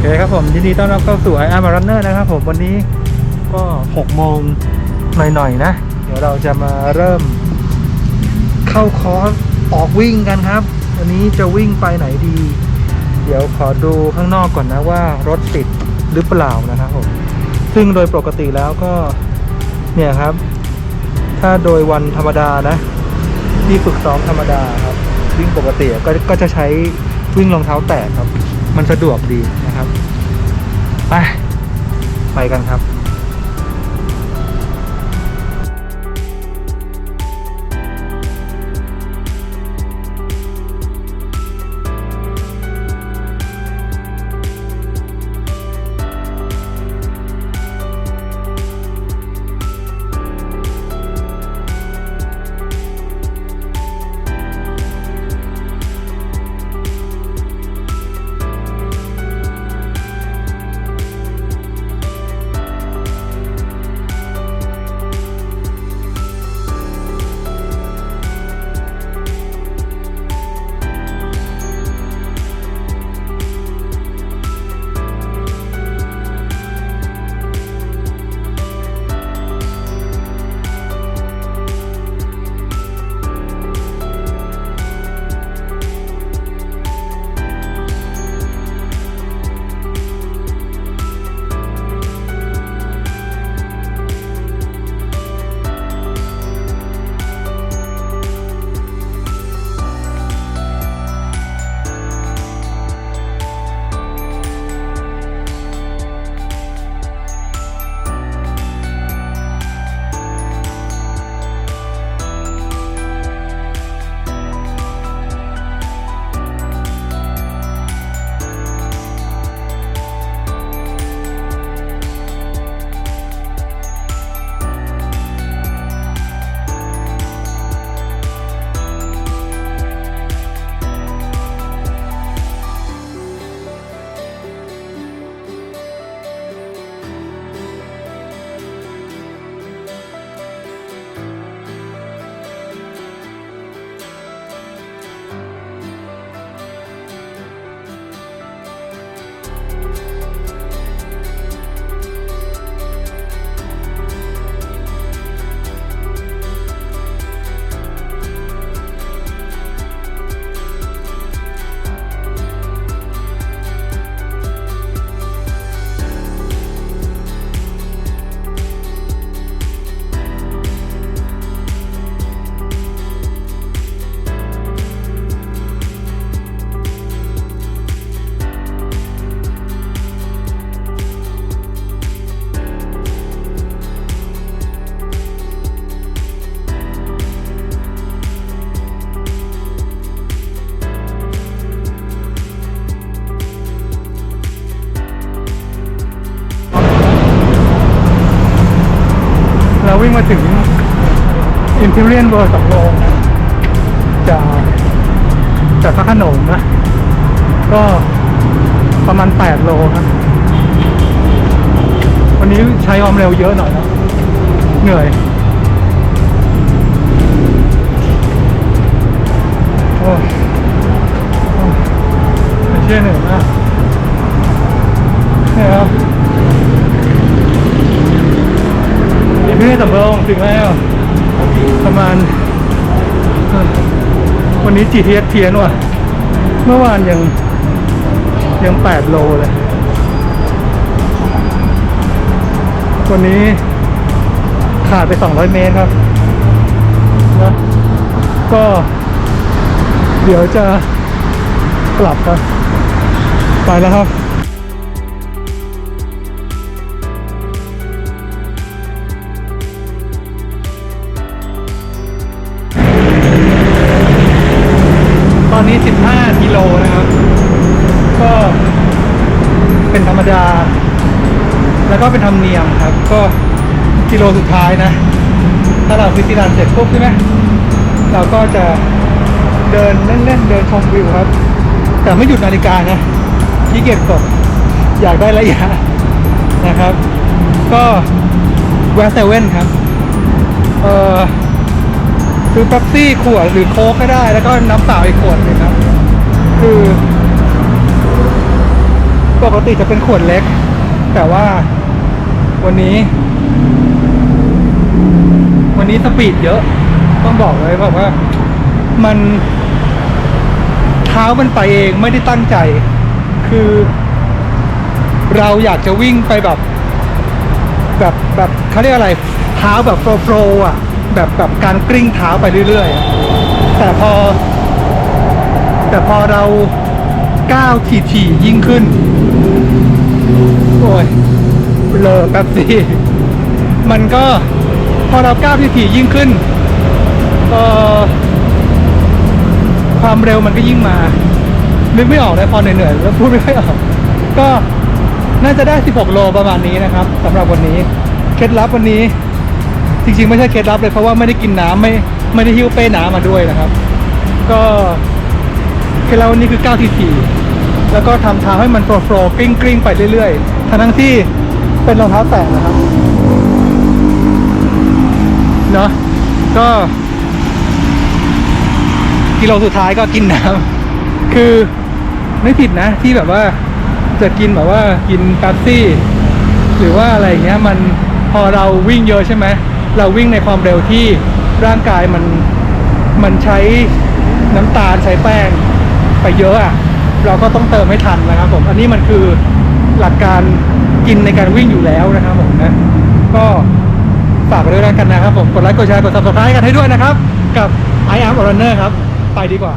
อเคครับผมยินดีต้อนรับเข้าสู่ I am a Runner นอร์นะครับผมวันนี้ก็6โมงหน่อยๆนะ เดี๋ยวเราจะมาเริ่ม เข้าคอร์สออกวิ่งกันครับวันนี้จะวิ่งไปไหนดี เดี๋ยวขอดูข้างนอกก่อนนะว่ารถติดหรือเปล่านะครับผมซึ่งโดยปกติแล้วก็เนี่ยครับ ถ้าโดยวันธรรมดานะ ที่ฝึกซ้อมธรรมดาครับ วิ่งปกติก็ก็จะใช้วิ่งรองเท้าแตะครับ มันสะดวกดีนะ ไป ไปกันครับ งมาถึง Imperial World สองโลนะจากจากพระขนงนะ ก็ประมาณ 8 โลครับวันนี้ใช้ความเร็วเยอะหน่อยนะเหนื่อย โอ้ยโอ้ยไม่เชื่อเหนื่อยมาก สำริงถึงแล้ว ประมาณ วันนี้ GTS เทียนว่ะ เมื่อวานยังยัง 8 โลเลย วันนี้ขาดไป 200 เมตรครับนะก็ เดี๋ยวจะกลับครับ ไปแล้วครับ อนนี้ 15 กิโลนะครับ ก็เป็นธรรมดา แล้วก็เป็นธรรมเนียมครับ ก็กิโลสุดท้ายนะ ถ้าเราฟิสิรันเสร็จปุ๊บใช่ไหมเราก็จะเดินเล่นๆเดินชมวิวครับ แต่ไม่หยุดนาฬิกานะขี้เกียจกดอยากได้ระยะนะครับ ก็แวะเซเว่นครับ เอ่อ คือเป๊ปซี่ขวดหรือโค้กก็ได้ แล้วก็น้ำเปล่าอีกขวดหนึงครับ คือ ปกติจะเป็นขวดเล็ก แต่ว่าวันนี้ วันนี้สปีดเยอะ ต้องบอกเลยแบบว่า มัน เท้ามันไปเองไม่ได้ตั้งใจ คือ เราอยากจะวิ่งไปแบบ แบบแบบเขาเรียกอะไร เท้าแบบโฟล์โฟล์อะ แบบแบบการกลิ้งเท้าไปเรื่อยๆ แต่พอ แต่พอเราก้าวถี่ๆยิ่งขึ้น โอ้ยเลอแป๊บสิมันก็พอเราก้าวถี่ๆยิ่งขึ้นเอ่อความเร็วมันก็ยิ่งมานึกไม่ออกเลยพอเหนื่อยๆแล้วพูดไม่ค่อยออก ก็น่าจะได้ 16 โลประมาณนี้นะครับสำหรับวันนี้ เคล็ดลับวันนี้ จริงๆ ไม่ใช่เคล็ดลับเลยเพราะว่าไม่ได้กินน้ำไม่ไม่ได้หิ้วเป้น้ำมาด้วยนะครับ ก็เคล็ดลับวันนี้คือก้าวทีๆแล้วก็ทำเท้าให้มันโฟล์ๆกลิ้งไปเรื่อยๆ ทั้งทั้งที่เป็นรองเท้าแตะนะครับเนาะก็กิโลสุดท้ายก็กินน้ำคือไม่ผิดนะที่แบบว่าจะกินแบบว่ากินแป๊บซี่ หรือว่าอะไรเงี้ยมันพอเราวิ่งเยอะใช่ไหม เราวิ่งในความเร็วที่ร่างกายมันมันใช้น้ำตาลใช้แป้งไปเยอะอะเราก็ต้องเติมให้ทันนะครับผมอันนี้มันคือหลักการกินในการวิ่งอยู่แล้วนะครับผมนะก็ฝากไว้ด้วยแล้วกันนะครับผมกดไลค์กดแชร์กด subscribe กันให้ด้วยนะครับ กับ I am a runner ครับ ไปดีกว่า